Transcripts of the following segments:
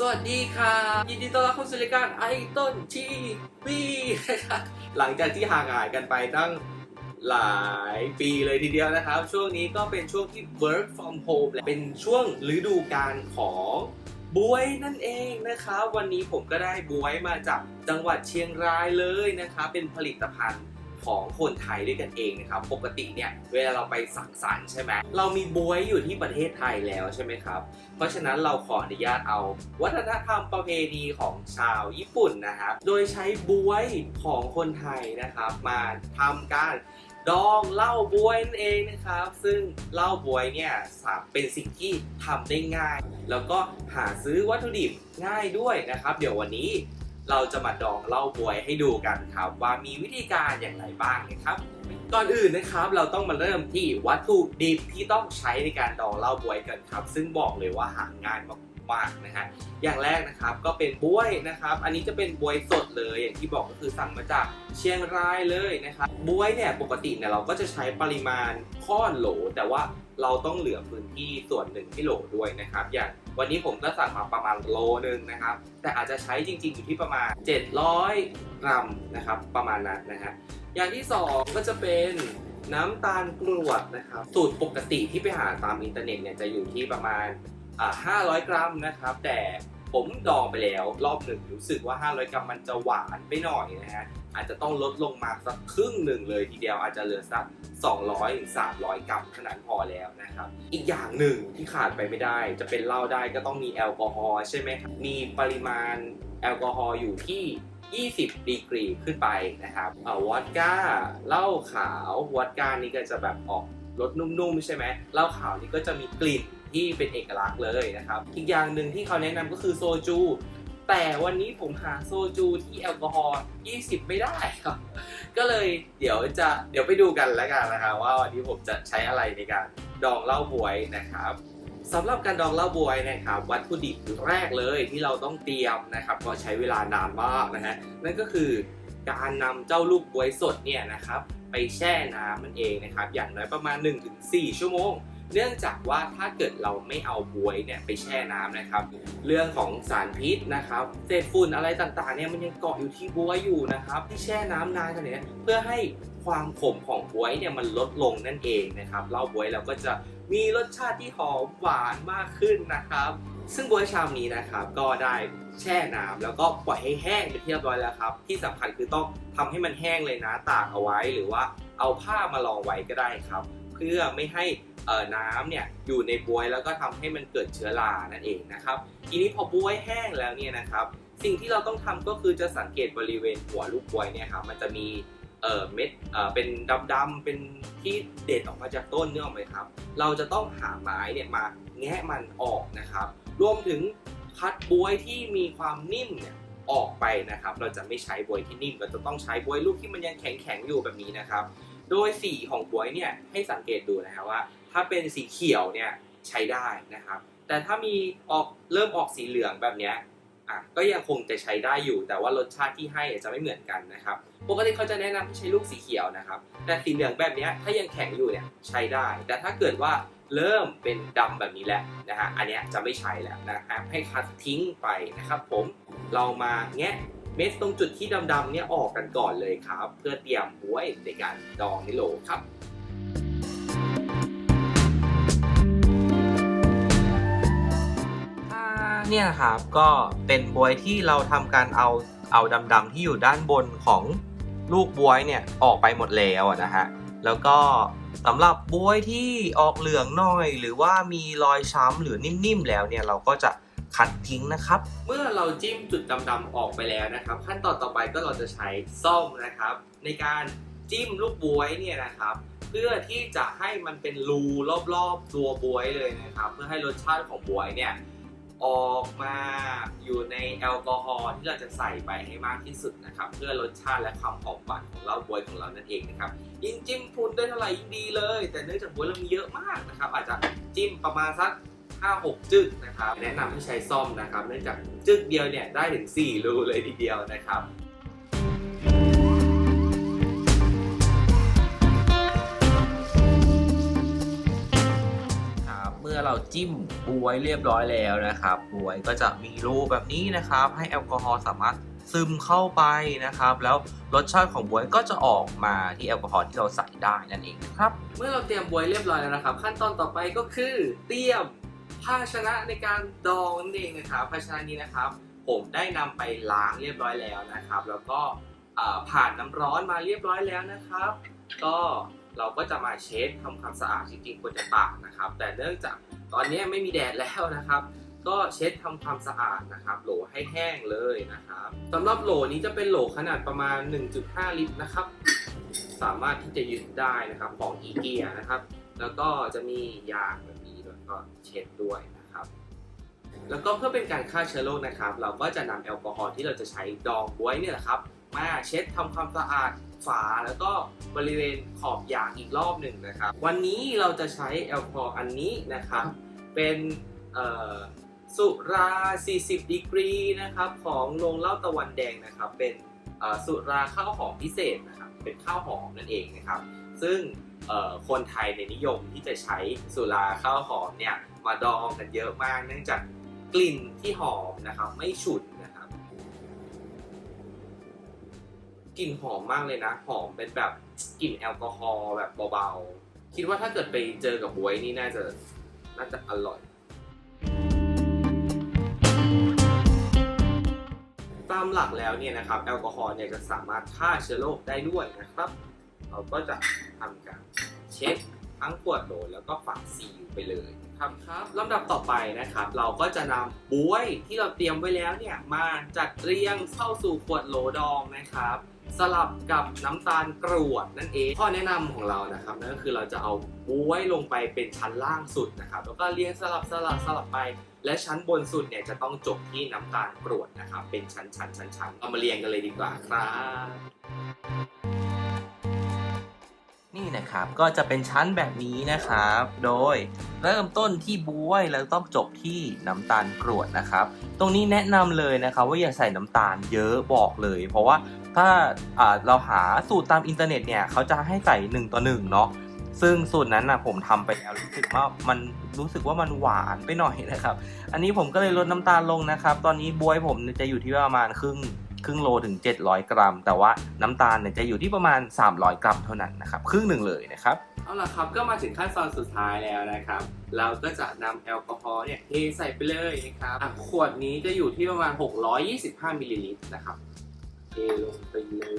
สวัสดีค่ะ ยินดีต้อนรับเข้าสู่รายการไอต้นทีวีนะครับหลังจากที่ห่างหายกันไปตั้งหลายปีเลยทีเดียวนะครับ ช่วงนี้ก็เป็นช่วงที่ work from home และเป็นช่วงฤดูกาลของบวยนั่นเองนะครับวันนี้ผมก็ได้บวยมาจากจังหวัดเชียงรายเลยนะครับเป็นผลิตภัณฑ์ ของคนไทยด้วยกันเองนะครับ ปกติเนี่ยเวลาเราไปสังสรรค์ใช่ไหมเรามีบวยอยู่ที่ประเทศไทยแล้วใช่ไหมครับ เพราะฉะนั้นเราขออนุญาตเอา วัฒนธรรมประเพณีของชาวญี่ปุ่นนะครับ โดยใช้บวยของคนไทยนะครับ มาทำการดองเหล้าบวยนั่นเองนะครับ ซึ่งเหล้าบวยเนี่ยสามเป็นสิ่งที่ทำได้ง่าย แล้วก็หาซื้อวัตถุดิบง่ายด้วยนะครับ เดี๋ยววันนี้ เราจะมาดองเหล้าบวยให้ดูกันครับว่ามีวิธีการอย่างไรบ้างนะครับก่อนอื่นนะครับเราต้องมาเริ่มที่วัตถุดิบที่ต้องใช้ในการดองเหล้าบวยกันครับ ซึ่งบอกเลยว่าหาง่ายมากๆนะฮะอย่างแรกนะครับก็เป็นบวยนะครับ อันนี้จะเป็นบวยสดเลยอย่างที่บอกก็คือสั่งมาจากเชียงรายเลยนะครับบวยเนี่ยปกติเนี่ยเราก็จะใช้ปริมาณข้อนโหล แต่ว่า เราต้องเหลือพื้นที่ส่วนหนึ่งที่โหลด้วยนะครับ อย่างวันนี้ผมก็สั่งมาประมาณโลนึงนะครับ แต่อาจจะใช้จริง ๆ อยู่ที่ประมาณ 700 กรัมนะครับ ประมาณนั้นนะฮะอย่างที่ 2 ก็จะเป็นน้ำตาลกรวดนะครับ สูตรปกติที่ไปหาตามอินเทอร์เน็ตเนี่ยจะอยู่ที่ประมาณอ่า500 กรัมนะครับ แต่ผมดองไปแล้วรอบหนึ่งรู้สึกว่า 500 กรัมมันจะหวานไปหน่อยนะฮะ อาจจะต้องลดลงมาสักครึ่งหนึ่งเลยทีเดียวอาจจะเหลือสัก 200ถึง300 กรัมเท่านั้นพอแล้วนะครับ อีกอย่างหนึ่งที่ขาดไปไม่ได้ จะเป็นเหล้าได้ก็ต้องมีแอลกอฮอล์ใช่ไหมครับมีปริมาณแอลกอฮอล์อยู่ที่20 ดีกรีขึ้นไปนะครับวอดก้า เหล้าขาววอดก้านี่ก็จะแบบออกรสนุ่มๆ ใช่ไหมเหล้าขาวนี่ก็จะมีกลิ่นที่เป็นเอกลักษณ์เลยนะครับ อีกอย่างหนึ่งที่เขาแนะนำก็คือโซจู แต่วันนี้ผมหาโซจูที่แอลกอฮอล์20 ไม่ได้ครับ ก็เลยเดี๋ยวจะเดี๋ยวไปดูกันแล้วกันนะครับว่าวันนี้ผมจะใช้อะไรในการดองเหล้าบวยนะครับสำหรับการดองเหล้าบวยนะครับ วัตถุดิบแรกเลยที่เราต้องเตรียมนะครับก็ใช้เวลานานมากนะฮะนั่นก็คือการนำเจ้าลูกบวยสดเนี่ยนะครับไปแช่น้ำมันเองนะครับ อย่างน้อยประมาณ 1-4 ชั่วโมง เนื่องจากว่าถ้าเกิดเราไม่เอาบวยเนี่ยไปแช่น้ำนะครับ เรื่องของสารพิษนะครับเศษฝุ่นอะไรต่างๆเนี่ยมันยังเกาะอยู่ที่บวยอยู่นะครับ ที่แช่น้ำนานขนาดนี้เพื่อให้ความขมของบวยเนี่ยมันลดลงนั่นเองนะครับเหล้าบวยเราก็จะมีรสชาติที่หอมหวานมากขึ้นนะครับ ซึ่งบวยชามนี้นะครับก็ได้แช่น้ำแล้วก็ปล่อยให้แห้งเป็นที่เรียบร้อยแล้วครับ ที่สำคัญคือต้องทำให้มันแห้งเลยนะตากเอาไว้หรือว่าเอาผ้ามารองไว้ก็ได้ครับ เพื่อไม่ให้ น้ำเนี่ยอยู่ในบวยแล้วก็ทำให้มันเกิดเชื้อรานั่นเองนะครับทีนี้พอบวยแห้งแล้วเนี่ยนะครับสิ่งที่เราต้องทำก็คือจะสังเกตบริเวณหัวลูกบวยเนี่ยครับมันจะมีเม็ดเป็นดำๆเป็นที่เด็ดออกมาจากต้นเนี่อกไหมครับ เราจะต้องหาไม้เนี่ยมาแงะมันออกนะครับ รวมถึงคัดบวยที่มีความนิ่มเนี่ยออกไปนะครับ เราจะไม่ใช้บวยที่นิ่มเราจะต้องใช้บวยลูกที่มันยังแข็งๆอยู่แบบนี้นะครับ โดยสีของบวยเนี่ยให้สังเกตดูนะครับว่า ถ้าเป็นสีเขียวเนี่ยใช้ได้นะครับ แต่ถ้ามีออกเริ่มออกสีเหลืองแบบเนี้ยอะก็ยังคงจะใช้ได้อยู่ แต่ว่ารสชาติที่ให้จะไม่เหมือนกันนะครับ ปกติเขาจะแนะนำให้ใช้ลูกสีเขียวนะครับ แต่สีเหลืองแบบนี้ถ้ายังแข็งอยู่เนี่ยใช้ได้ แต่ถ้าเกิดว่าเริ่มเป็นดำแบบนี้แล้วนะฮะ อันเนี้ยจะไม่ใช้แล้วนะครับ ให้คัดทิ้งไปนะครับผม เรามาแงะเม็ดตรงจุดที่ดำๆเนี่ยออกกันก่อนเลยครับ เพื่อเตรียมไว้ในการดองในโหลครับ เนี่ยครับก็เป็นบวยที่เราทำการเอาเอาดำๆที่อยู่ด้านบนของลูกบวยเนี่ยออกไปหมดแล้วนะฮะแล้วก็สำหรับบวยที่ออกเหลืองหน่อย หรือว่ามีรอยช้ำหรือนิ่มๆแล้วเนี่ยเราก็จะคัดทิ้งนะครับ เมื่อเราจิ้มจุดดำๆออกไปแล้วนะครับ ขั้นตอนต่อไปก็เราจะใช้ส้อมนะครับ ในการจิ้มลูกบวยเนี่ยนะครับ เพื่อที่จะให้มันเป็นรูรอบๆตัวบวยเลยนะครับ เพื่อให้รสชาติของบวยเนี่ย ออกมาอยู่ในแอลกอฮอล์ที่เราจะใส่ไปให้มากที่สุดนะครับเพื่อรสชาติและความหอมหวานของเหล้าบวยของเรานั่นเองนะครับยิ่งจิ้มพูนได้เท่าไหร่ยิ่งดีเลย แต่เนื่องจากบวยเรามีเยอะมากนะครับอาจจะจิ้มประมาณสัก5-6จึกนะครับแนะนำให้ใช้ซ่อมนะครับเนื่องจากจึกเดียวเนี่ยได้ถึง 4 รูเลยทีเดียวนะครับ มื่อเราจิ้มบวยเรียบร้อยแล้วนะครับบวยก็จะมีรูแบบนี้นะครับ ให้แอลกอฮอล์สามารถซึมเข้าไปนะครับ แล้วรสชาติของบวยก็จะออกมาที่แอลกอฮอล์ที่เราใส่ได้นั่นเองนะครับ เมื่อเราเตรียมบวยเรียบร้อยแล้วนะครับ ขั้นตอนต่อไปก็คือเตรียมภาชนะในการดองนั่นเองนะครับภาชนะนี้นะครับ ผมได้นำไปล้างเรียบร้อยแล้วนะครับ แล้วก็ผ่านน้ำร้อนมาเรียบร้อยแล้วนะครับ ก็ เราก็จะมาเช็ดทำความสะอาดจริงๆควรจะตากนะครับ แต่เนื่องจากตอนนี้ไม่มีแดดแล้วนะครับ ก็เช็ดทำความสะอาดนะครับ โหลให้แห้งเลยนะครับสำหรับโหลนี้จะเป็นโหลขนาดประมาณ 1.5 ลิตรนะครับ สามารถที่จะยึดได้นะครับของอีเกียนะครับ แล้วก็จะมียางแบบนี้ด้วยก็เช็ดด้วยนะครับแล้วก็เพื่อเป็นการฆ่าเชื้อโรคนะครับ เราก็จะนำแอลกอฮอล์ที่เราจะใช้ดองบวยเนี่ยแหละครับมาเช็ดทำความสะอาดฝาแล้วก็บริเวณขอบยางอีกรอบหนึ่งนะครับ วันนี้เราจะใช้แอลกอฮอล์อันนี้นะครับ เป็นสุรา 40 ดีกรีนะครับ ของโรงเหล้าตะวันแดงนะครับ เป็นสุราข้าวหอมพิเศษนะครับ เป็นข้าวหอมนั่นเองนะครับ ซึ่งคนไทยในนิยมที่จะใช้สุราข้าวหอมเนี่ยมาดองกันเยอะมาก เนื่องจากกลิ่นที่หอมนะครับ ไม่ฉุนนะครับ กลิ่นหอมมากเลยนะ หอมเป็นแบบกลิ่นแอลกอฮอล์แบบเบาๆ คิดว่าถ้าเกิดไปเจอกับบวยนี่น่าจะน่าจะอร่อย ตามหลักแล้วเนี่ยนะครับแอลกอฮอล์เนี่ยจะสามารถฆ่าเชื้อโรคได้ด้วยนะครับ เราก็จะทำการเช็ดทั้งขวดโหลแล้วก็ฝาซีลไปเลยครับครับลำดับต่อไปนะครับ เราก็จะนำบวยที่เราเตรียมไว้แล้วเนี่ยมาจัดเรียงเข้าสู่ขวดโหลดองนะครับ สลับกับน้ำตาลกรวดนั่นเอง ข้อแนะนำของเรานะครับนั่นก็คือเราจะเอาบวยลงไปเป็นชั้นล่างสุดนะครับ แล้วก็เรียงสลับสลับสลับไป และชั้นบนสุดเนี่ยจะต้องจบที่น้ำตาลกรวดนะครับ เป็นชั้นชั้นชั้นชั้นเอามาเรียงกันเลยดีกว่าครับ นี่นะครับก็จะเป็นชั้นแบบนี้นะครับ โดยเริ่มต้นที่บวยแล้วต้องจบที่น้ำตาลกรวดนะครับ ตรงนี้แนะนำเลยนะครับ ว่าอย่าใส่น้ำตาลเยอะบอกเลย เพราะว่าถ้าาเราหาสูตรตามอินเทอร์เน็ตเนี่ยเขาจะให้ใส่1ต่อ1เนาะซึ่งสูตรนั้นนะผมทำไปแล้วรู้สึกว่ามันรู้สึกว่ามันหวานไปหน่อยนะครับ อันนี้ผมก็เลยลดน้ำตาลลงนะครับ ตอนนี้บวยผมจะอยู่ที่ประมาณครึ่ง ครึ่งโลถึง 700 กรัม แต่ว่าน้ำตาลเนี่ยจะอยู่ที่ประมาณ 300 กรัมเท่านั้นนะครับครึ่งหนึ่งเลยนะครับเอาล่ะครับก็มาถึงขั้นตอนสุดท้ายแล้วนะครับ เราก็จะนำแอลกอฮอล์เนี่ยเทใส่ไปเลยนะครับขวดนี้จะอยู่ที่ประมาณ 625มิลลิลิตรนะครับเทลงไปเลย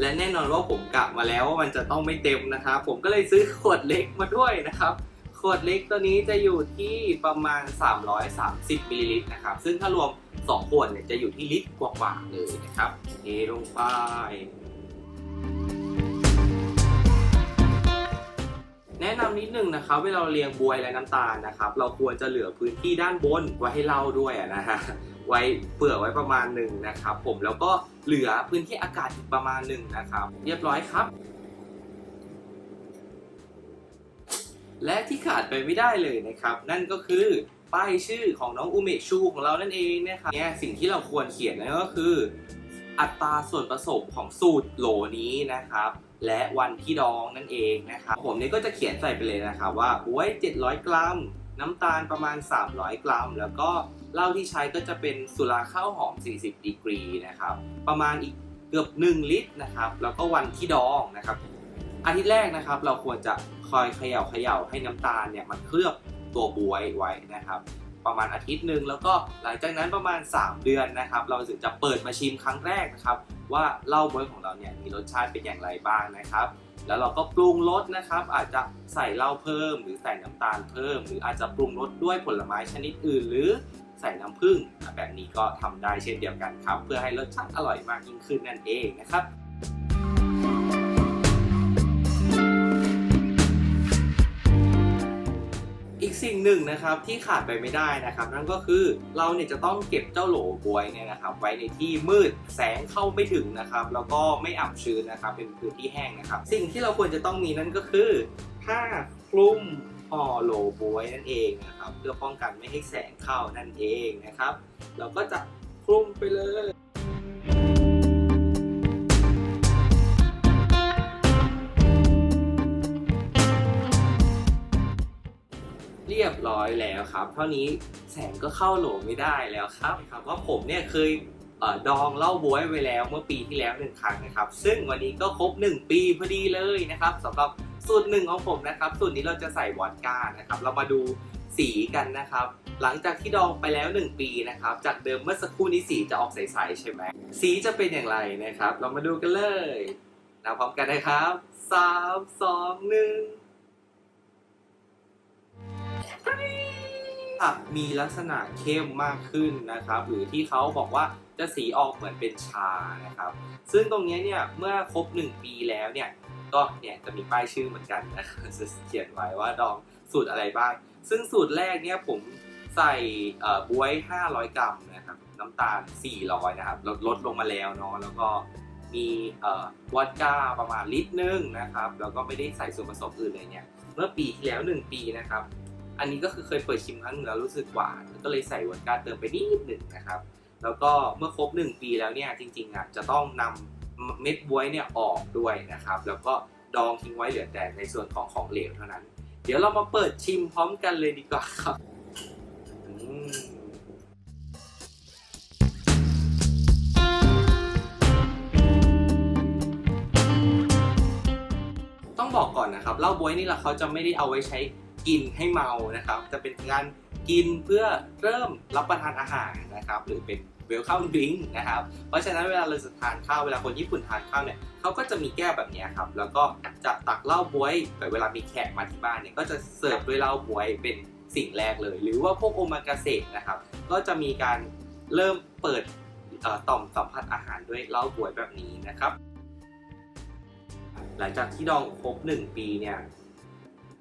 และแน่นอนว่าผมกะมาแล้วว่ามันจะต้องไม่เต็มนะครับ ผมก็เลยซื้อขวดเล็กมาด้วยนะครับ วดเล็กตัวนี้จะอยู่ที่ประมาณ 330มิลลิลิตรนะครับ ซึ่งถ้ารวม 2 ขวดเนี่ยจะอยู่ที่ลิตรกว่าๆเลยนะครับเทลงไปแนะนำนิดนึงนะครับเวลาเราเรียงบวยและน้ำตาลนะครับ เราควรจะเหลือพื้นที่ด้านบนไว้ให้เล่าด้วยนะฮะไว้เผื่อไว้ประมาณหนึ่งนะครับ ผมแล้วก็เหลือพื้นที่อากาศอีกประมาณหนึ่งนะครับ เรียบร้อยครับ และที่ขาดไปไม่ได้เลยนะครับ นั่นก็คือป้ายชื่อของน้องอุเมชูของเรานั่นเองนะครับเนี่ยสิ่งที่เราควรเขียนนั่นก็คือ อัตราส่วนผสมของสูตรโหลนี้นะครับ และวันที่ดองนั่นเองนะครับผมเนี่ยก็จะเขียนใส่ไปเลยนะครับว่าบวย 700 กรัม น้ำตาลประมาณ 300 กรัม แล้วก็เหล้าที่ใช้ก็จะเป็นสุราข้าวหอม 40 ดีกรีนะครับ ประมาณอีกเกือบ 1 ลิตรนะครับ แล้วก็วันที่ดองนะครับ อาทิตย์แรกนะครับเราควรจะ คอยเขย่าเขย่าให้น้ำตาลเนี่ยมันเคลือบตัวบวยไว้นะครับ ประมาณอาทิตย์หนึ่งแล้วก็หลังจากนั้นประมาณ 3 เดือนนะครับ เราถึงจะเปิดมาชิมครั้งแรกนะครับ ว่าเหล้าบวยของเราเนี่ยมีรสชาติเป็นอย่างไรบ้างนะครับแล้วเราก็ปรุงรสนะครับ อาจจะใส่เหล้าเพิ่ม หรือใส่น้ำตาลเพิ่ม หรืออาจจะปรุงรสด้วยผลไม้ชนิดอื่น หรือใส่น้ำผึ้งแบบนี้ก็ทำได้เช่นเดียวกันครับ เพื่อให้รสชาติอร่อยมากยิ่งขึ้นนั่นเองนะครับ สิ่งหนึ่งนะครับที่ขาดไปไม่ได้นะครับ นั่นก็คือเราเนี่ยจะต้องเก็บเจ้าโหลบวยเนี่ยนะครับ ไว้ในที่มืดแสงเข้าไม่ถึงนะครับ แล้วก็ไม่อับชื้นนะครับ เป็นพื้นที่แห้งนะครับ สิ่งที่เราควรจะต้องมีนั่นก็คือผ้าคลุมห่อโหลบวยนั่นเองนะครับ เพื่อป้องกันไม่ให้แสงเข้านั่นเองนะครับ เราก็จะคลุมไปเลย รียบร้อยแล้วครับ เท่านี้แสงก็เข้าโหลไม่ได้แล้วครับครับว่าผมเนี่ยเคยดองเล่าบวยไว้แล้วเมื่อปีที่แล้วหนึ่งครั้งนะครับ ซึ่งวันนี้ก็ครบ 1 ปีพอดีเลยนะครับสำหรับสูตรหนึ่งของผมนะครับ สูตรนี้เราจะใส่วอดก้านะครับ เรามาดูสีกันนะครับ หลังจากที่ดองไปแล้ว 1 ปีนะครับ จากเดิมเมื่อสักครู่นี้สีจะออกใสๆใช่ไหมสีจะเป็นอย่างไรนะครับ เรามาดูกันเลยนะพร้อมกันนะครับ 3 2 1 จะมีลักษณะเข้มมากขึ้นนะครับ หรือที่เขาบอกว่าจะสีออกเหมือนเป็นชานะครับ ซึ่งตรงนี้เนี่ยเมื่อครบ 1 ปีแล้วเนี่ยก็เนี่ยจะมีป้ายชื่อเหมือนกันนะครับจะเขียนไว้ว่าดองสูตรอะไรบ้าง ซึ่งสูตรแรกเนี่ยผมใส่บวย 500 กรัมนะครับน้ำตาล 400 นะครับลดลดลงมาแล้วเนาะแล้วก็มีวอดก้าประมาณลิตรนึงนะครับ แล้วก็ไม่ได้ใส่ส่วนผสมอื่นเลยเนี่ยเมื่อปีที่แล้ว 1 ปีนะครับ อันนี้ก็คือเคยเปิดชิมครั้งหนึงแล้วรู้สึกหวานก็เลยใส่วอดก้าเติมไปนิดหนึ่งนะครับ แล้วก็เมื่อครบ 1 ปีแล้วเนี่ยจริงๆอะจะต้องนำเม็ดบวยเนี่ยออกด้วยนะครับ แล้วก็ดองทิ้งไว้เหลือแต่ในส่วนของของเหลวเท่านั้น เดี๋ยวเรามาเปิดชิมพร้อมกันเลยดีกว่าครับต้องบอกก่อนนะครับเหล้าบวยนี่แหละเขาจะไม่ได้เอาไว้ใช้ กินให้เมานะครับ จะเป็นการกินเพื่อเริ่มรับประทานอาหารนะครับ หรือเป็นเวลคัมดริงก์นะครับ เพราะฉะนั้นเวลาเราจะทานข้าวเวลาคนญี่ปุ่นทานข้าวเนี่ยเขาก็จะมีแก้วแบบนี้ครับ แล้วก็จะตักเหล้าบวยแต่เวลามีแขกมาที่บ้านเนี่ยก็จะเสิร์ฟด้วยเหล้าบวยเป็นสิ่งแรกเลย หรือว่าพวกโอมากาเสะนะครับ ก็จะมีการเริ่มเปิดต่อมสัมผัสอาหารด้วยเหล้าบวยแบบนี้นะครับ หลังจากที่ดองครบหนึ่งปีเนี่ย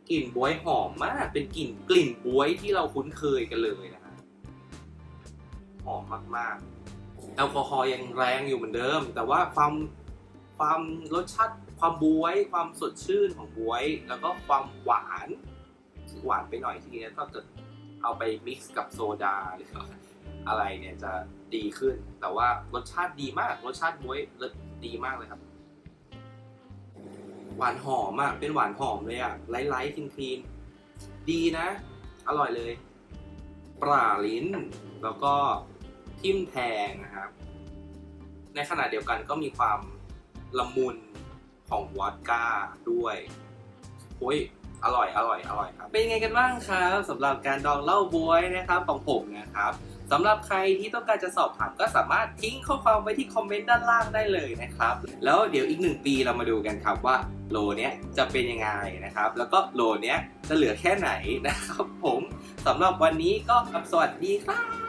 กลิ่นบวยหอมมาก เป็นกลิ่นกลิ่นบวยที่เราคุ้นเคยกันเลยนะฮะหอมมากๆ แอลกอฮอล์ยังแรงอยู่เหมือนเดิม แต่ว่าความความรสชาติความบวย ความสดชื่นของบวย แล้วก็ความหวานหวานไปหน่อยทีนี้ถ้าเกิดเอาไปมิกซ์กับโซดาหรืออะไรเนี่ยจะดีขึ้น แต่ว่ารสชาติดีมาก รสชาติบวยดีมากเลยครับ หวานหอมอะเป็นหวานหอมเลยอะไลท์ไลท์คลีนคลีนดีนะ อร่อยเลย ปลาลิ้น แล้วก็ทิมแทงนะครับ ในขณะเดียวกันก็มีความละมุนของวอดก้าด้วยโอ้ยอร่อยอร่อยอร่อยครับ เป็นยังไงกันบ้างครับสำหรับการดองเหล้าบวยนะครับของผมนะครับ สำหรับใครที่ต้องการจะสอบถามก็สามารถทิ้งข้อความไว้ที่คอมเมนต์ด้านล่างได้เลยนะครับ แล้วเดี๋ยวอีกหนึ่งปีเรามาดูกันครับว่าโลเนี้ยจะเป็นยังไงนะครับ แล้วก็โลเนี้ยจะเหลือแค่ไหนนะครับผมสำหรับวันนี้ก็สวัสดีครับ